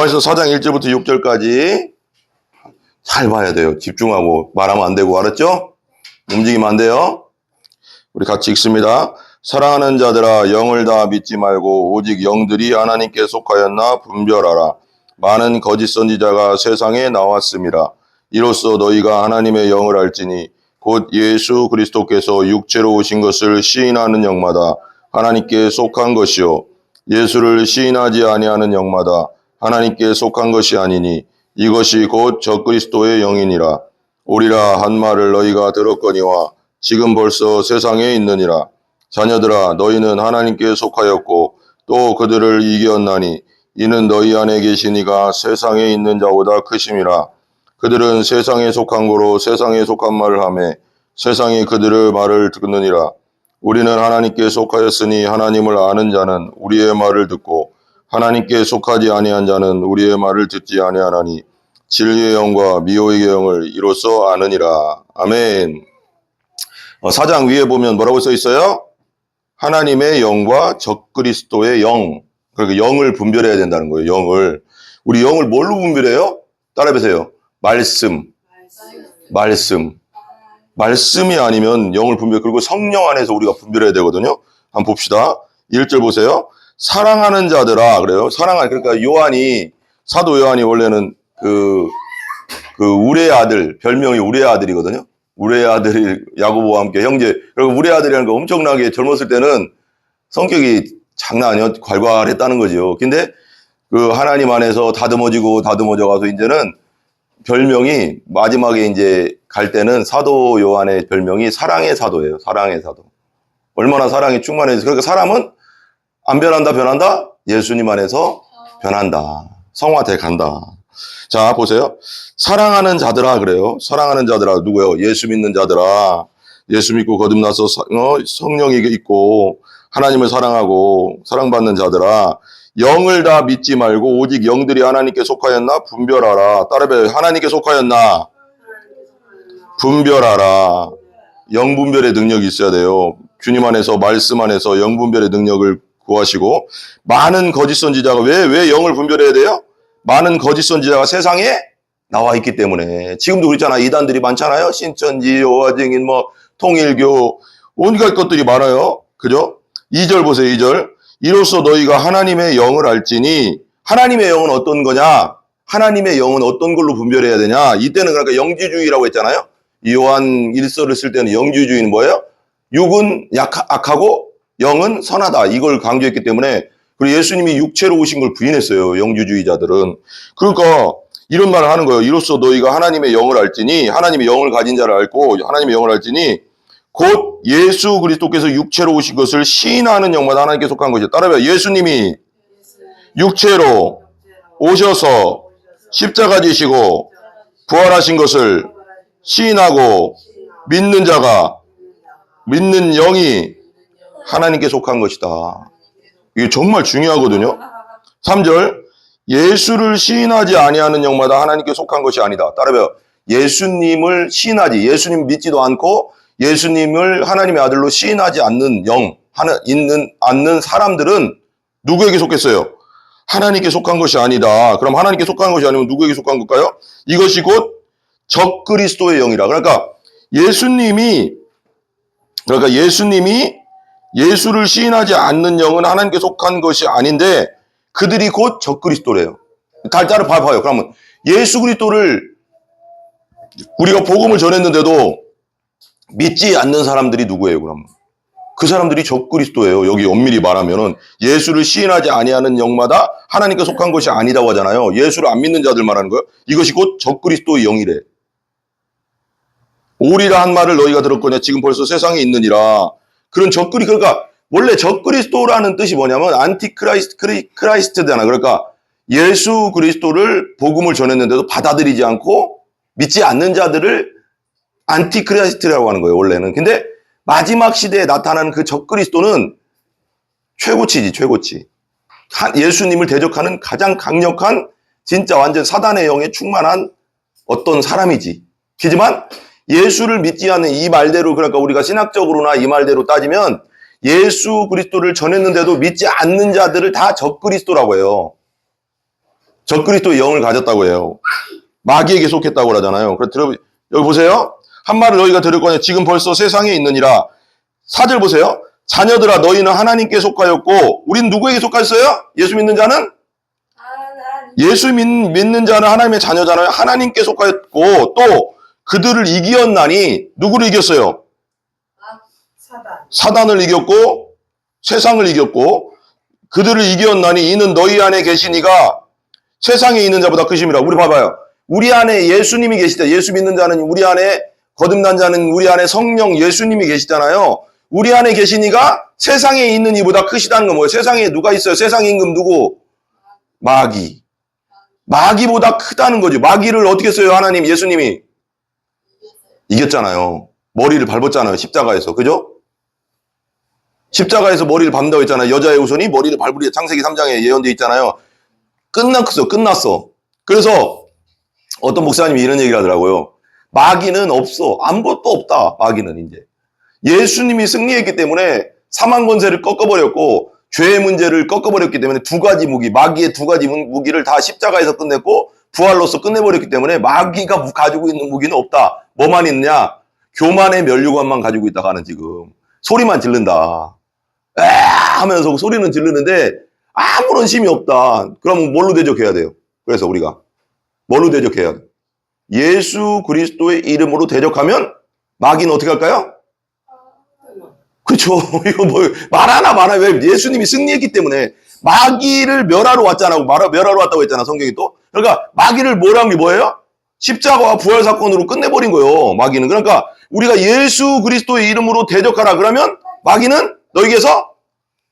요한서 4장 1절부터 6절까지 잘 봐야 돼요. 집중하고 말하면 안 되고 알았죠? 움직이면 안 돼요. 우리 같이 읽습니다. 사랑하는 자들아 영을 다 믿지 말고 오직 영들이 하나님께 속하였나 분별하라. 많은 거짓 선지자가 세상에 나왔습니다. 이로써 너희가 하나님의 영을 알지니 곧 예수 그리스도께서 육체로 오신 것을 시인하는 영마다 하나님께 속한 것이요 예수를 시인하지 아니하는 영마다 하나님께 속한 것이 아니니 이것이 곧 적그리스도의 영이니라. 오리라 한 말을 너희가 들었거니와 지금 벌써 세상에 있느니라. 자녀들아 너희는 하나님께 속하였고 또 그들을 이겼나니 이는 너희 안에 계시니가 세상에 있는 자보다 크심이라. 그들은 세상에 속한 거로 세상에 속한 말을 하매 세상이 그들의 말을 듣느니라. 우리는 하나님께 속하였으니 하나님을 아는 자는 우리의 말을 듣고 하나님께 속하지 아니한 자는 우리의 말을 듣지 아니하나니 진리의 영과 미호의 영을 이로써 아느니라. 아멘. 어, 사장 위에 보면 뭐라고 써 있어요? 하나님의 영과 적그리스도의 영. 그러니까 영을 분별해야 된다는 거예요. 영을. 우리 영을 뭘로 분별해요? 따라해보세요. 말씀. 말씀. 말씀이 아니면 영을 분별, 그리고 성령 안에서 우리가 분별해야 되거든요. 한번 봅시다. 1절 보세요. 사랑하는 자들아, 그래요. 사랑하, 그러니까 요한이, 사도 요한이 원래는 그, 그, 우리의 아들, 별명이 우리의 아들이거든요. 우리의 아들이 야고보와 함께 형제, 그리고 우리의 아들이라는 거 엄청나게 젊었을 때는 성격이 장난 아니었, 괄괄했다는 거죠. 근데 그 하나님 안에서 다듬어지고 다듬어져 가서 이제는 별명이 마지막에 이제 갈 때는 사도 요한의 별명이 사랑의 사도예요. 사랑의 사도. 얼마나 사랑이 충만해서 그러니까 사람은 안 변한다 변한다 예수님 안에서 변한다. 성화돼 간다. 자 보세요. 사랑하는 자들아 그래요. 사랑하는 자들아 누구요? 예수 믿는 자들아. 예수 믿고 거듭나서 사- 어, 성령이 있고 하나님을 사랑하고 사랑받는 자들아. 영을 다 믿지 말고 오직 영들이 하나님께 속하였나 분별하라. 따라해 하나님께 속하였나 분별하라. 영분별의 능력이 있어야 돼요. 주님 안에서 말씀 안에서 영분별의 능력을 구하시고 많은 거짓 선지자가 왜 왜 영을 분별해야 돼요? 많은 거짓 선지자가 세상에 나와 있기 때문에. 지금도 그렇잖아. 이단들이 많잖아요. 신천지 요화증인 뭐 통일교 온갖 것들이 많아요. 그죠? 2절 보세요 2절. 이로써 너희가 하나님의 영을 알지니 하나님의 영은 어떤 거냐? 하나님의 영은 어떤 걸로 분별해야 되냐? 이때는 그러니까 영지주의라고 했잖아요. 요한 일서를 쓸 때는 영지주의는 뭐예요? 육은 약, 악하고 영은 선하다. 이걸 강조했기 때문에 그리고 예수님이 육체로 오신 걸 부인했어요. 영주주의자들은. 그러니까 이런 말을 하는 거예요. 이로써 너희가 하나님의 영을 알지니 하나님의 영을 가진 자를 알고 하나님의 영을 알지니 곧 예수 그리스도께서 육체로 오신 것을 시인하는 영마다 하나님께 속한 것이다. 따라해 예수님이 육체로 오셔서 십자가 지시고 부활하신 것을 시인하고 믿는 자가 믿는 영이 하나님께 속한 것이다. 이게 정말 중요하거든요. 3절 예수를 시인하지 아니하는 영마다 하나님께 속한 것이 아니다. 따라해요. 예수님을 시인하지 예수님 믿지도 않고 예수님을 하나님의 아들로 시인하지 않는 영 하나 있는 않는 사람들은 누구에게 속했어요? 하나님께 속한 것이 아니다. 그럼 하나님께 속한 것이 아니면 누구에게 속한 걸까요? 이것이 곧 적그리스도의 영이라. 그러니까 예수님이 그러니까 예수님이 예수를 시인하지 않는 영은 하나님께 속한 것이 아닌데 그들이 곧 적그리스도래요. 달자를 봐봐요. 그러면 예수 그리스도를 우리가 복음을 전했는데도 믿지 않는 사람들이 누구예요? 그러면 그 사람들이 적그리스도예요. 여기 엄밀히 말하면은 예수를 시인하지 아니하는 영마다 하나님께 속한 것이 아니다고 하잖아요. 예수를 안 믿는 자들 말하는 거예요. 이것이 곧 적그리스도의 영이래. 오리라 한 말을 너희가 들었거냐 지금 벌써 세상에 있느니라. 그런 적그리 그러니까 원래 적그리스도라는 뜻이 뭐냐면 안티크라이스트 크리, 크라이스트잖아. 그러니까 예수 그리스도를 복음을 전했는데도 받아들이지 않고 믿지 않는 자들을 안티크라이스트라고 하는 거예요. 원래는. 근데 마지막 시대에 나타나는 그 적그리스도는 최고치지 최고치. 한- 예수님을 대적하는 가장 강력한 진짜 완전 사단의 영에 충만한 어떤 사람이지. 하지만 예수를 믿지 않는 이 말대로 그러니까 우리가 신학적으로나 이 말대로 따지면 예수 그리스도를 전했는데도 믿지 않는 자들을 다 적그리스도라고 해요. 적그리스도의 영을 가졌다고 해요. 마귀에게 속했다고 그러잖아요. 그래 들어 여기 보세요. 한 말을 너희가 들을 거냐. 지금 벌써 세상에 있느니라. 사절 보세요. 자녀들아 너희는 하나님께 속하였고 우린 누구에게 속하였어요? 예수 믿는 자는 예수 믿, 믿는 자는 하나님의 자녀잖아요. 하나님께 속하였고 또 그들을 이기었나니 누구를 이겼어요? 사단 사단을 이겼고 세상을 이겼고 그들을 이기었나니 이는 너희 안에 계시니가 세상에 있는 자보다 크심이라. 우리 봐봐요. 우리 안에 예수님이 계시다. 예수 믿는 자는 우리 안에 거듭난 자는 우리 안에 성령 예수님이 계시잖아요. 우리 안에 계시니가 세상에 있는 이보다 크시다는 건 뭐예요? 세상에 누가 있어요? 세상 임금 누구? 마귀. 마귀보다 크다는 거죠. 마귀를 어떻게 써요? 하나님, 예수님이 이겼잖아요. 머리를 밟았잖아요. 십자가에서. 그죠? 십자가에서 머리를 밟는다고 했잖아요. 여자의 후손이 머리를 밟으리 창세기 3장에 예언되어 있잖아요. 끝났어. 끝났어. 그래서 어떤 목사님이 이런 얘기를 하더라고요. 마귀는 없어. 아무것도 없다. 마귀는 이제. 예수님이 승리했기 때문에 사망 권세를 꺾어버렸고 죄의 문제를 꺾어버렸기 때문에 두 가지 무기, 마귀의 두 가지 무- 무기를 다 십자가에서 끝냈고 부활로서 끝내버렸기 때문에 마귀가 무- 가지고 있는 무기는 없다. 뭐만 있냐? 교만의 면류관만 가지고 있다가 하는 지금 소리만 지른다. 에 하면서 소리는 지르는데 아무런 힘이 없다. 그럼 뭘로 대적해야 돼요? 그래서 우리가 뭘로 대적해야 돼? 예수 그리스도의 이름으로 대적하면 마귀는 어떻게 할까요? 그렇죠. 이거 뭐 말 하나 말아 왜 예수님이 승리했기 때문에 마귀를 멸하러 왔잖아. 말 멸하러 왔다고 했잖아. 성경이 또. 그러니까 마귀를 뭐라는 게 뭐예요? 십자가와 부활 사건으로 끝내버린 거예요. 마귀는. 그러니까 우리가 예수 그리스도의 이름으로 대적하라 그러면 마귀는 너희에게서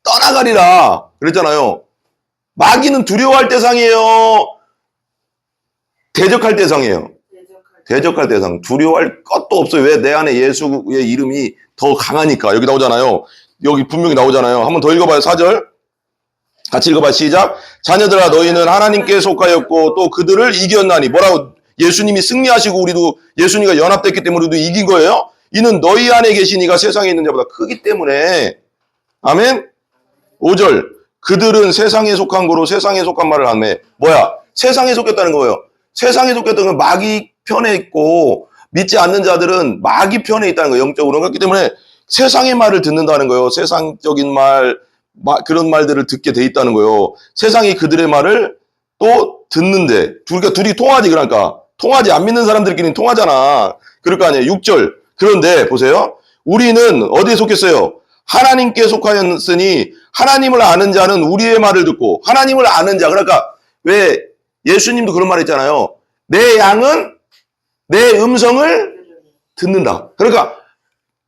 떠나가리라. 그랬잖아요. 마귀는 두려워할 대상이에요. 대적할 대상이에요. 대적할 대상, 두려워할 것도 없어요. 왜? 내 안에 예수의 이름이 더 강하니까. 여기 나오잖아요. 여기 분명히 나오잖아요. 한번 더 읽어봐요. 4절. 같이 읽어봐요. 시작. 자녀들아, 너희는 하나님께 속하였고, 또 그들을 이겼나니. 뭐라고? 예수님이 승리하시고, 우리도 예수님과 연합됐기 때문에 우리도 이긴 거예요. 이는 너희 안에 계시니가 세상에 있는 자보다 크기 때문에. 아멘? 5절. 그들은 세상에 속한 거로 세상에 속한 말을 하네. 뭐야? 세상에 속했다는 거예요. 세상에 속했던 건 마귀 편에 있고 믿지 않는 자들은 마귀 편에 있다는 거예요. 영적으로. 그렇기 때문에 세상의 말을 듣는다는 거예요. 세상적인 말, 마- 그런 말들을 듣게 돼 있다는 거예요. 세상이 그들의 말을 또 듣는데 둘이 둘이 통하지 그러니까 통하지 안 믿는 사람들끼리는 통하잖아. 그럴 거 아니에요. 6절. 그런데 보세요. 우리는 어디에 속했어요? 하나님께 속하였으니 하나님을 아는 자는 우리의 말을 듣고 하나님을 아는 자 그러니까 왜 예수님도 그런 말 했잖아요. 내 양은 내 음성을 듣는다. 그러니까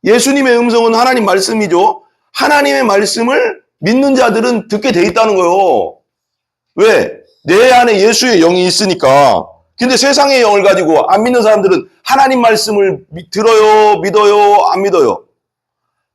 예수님의 음성은 하나님 말씀이죠. 하나님의 말씀을 믿는 자들은 듣게 돼 있다는 거예요. 왜? 내 안에 예수의 영이 있으니까. 근데 세상의 영을 가지고 안 믿는 사람들은 하나님 말씀을 미- 들어요, 믿어요, 안 믿어요.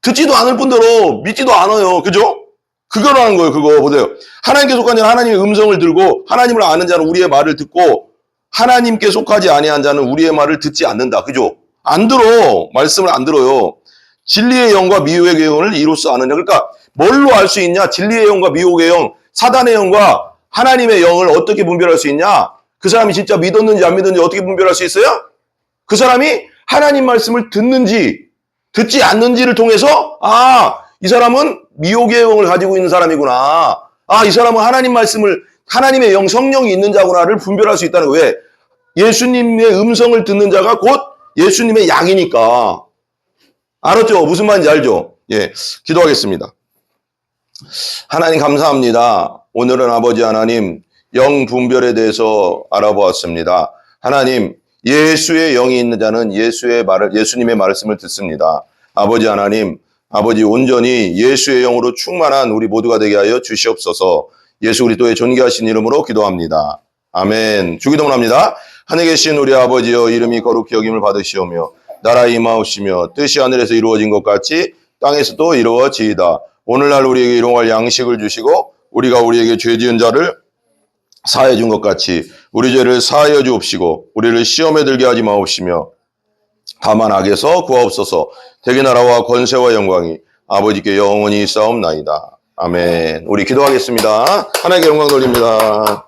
듣지도 않을 뿐더러 믿지도 않아요. 그죠? 그거라는 거예요, 그거. 보세요. 하나님께 속한 자는 하나님의 음성을 들고 하나님을 아는 자는 우리의 말을 듣고 하나님께 속하지 아니한 자는 우리의 말을 듣지 않는다. 그죠? 안 들어. 말씀을 안 들어요. 진리의 영과 미혹의 영을 이로써 아느냐. 그러니까 뭘로 알 수 있냐? 진리의 영과 미혹의 영, 사단의 영과 하나님의 영을 어떻게 분별할 수 있냐? 그 사람이 진짜 믿었는지 안 믿었는지 어떻게 분별할 수 있어요? 그 사람이 하나님 말씀을 듣는지 듣지 않는지를 통해서 아, 이 사람은 미혹의 영을 가지고 있는 사람이구나. 아, 이 사람은 하나님 말씀을 하나님의 영 성령이 있는 자구나를 분별할 수 있다는 거예요. 왜? 예수님의 음성을 듣는 자가 곧 예수님의 양이니까. 알았죠? 무슨 말인지 알죠? 예. 기도하겠습니다. 하나님 감사합니다. 오늘은 아버지 하나님 영 분별에 대해서 알아보았습니다. 하나님 예수의 영이 있는 자는 예수의 말을 예수님의 말씀을 듣습니다. 아버지 하나님 아버지 온전히 예수의 영으로 충만한 우리 모두가 되게 하여 주시옵소서. 예수 그리스도의 존귀하신 이름으로 기도합니다. 아멘. 주기도문 합니다. 하늘에 계신 우리 아버지여 이름이 거룩히 여김을 받으시오며 나라 임하옵시며 뜻이 하늘에서 이루어진 것 같이 땅에서도 이루어지이다. 오늘날 우리에게 일용할 양식을 주시고 우리가 우리에게 죄 지은 자를 사해 준 것 같이 우리 죄를 사하여 주옵시고 우리를 시험에 들게 하지 마옵시며 다만 악에서 구하옵소서 대개 나라와 권세와 영광이 아버지께 영원히 싸움나이다. 아멘. 우리 기도하겠습니다. 하나님께 영광 돌립니다.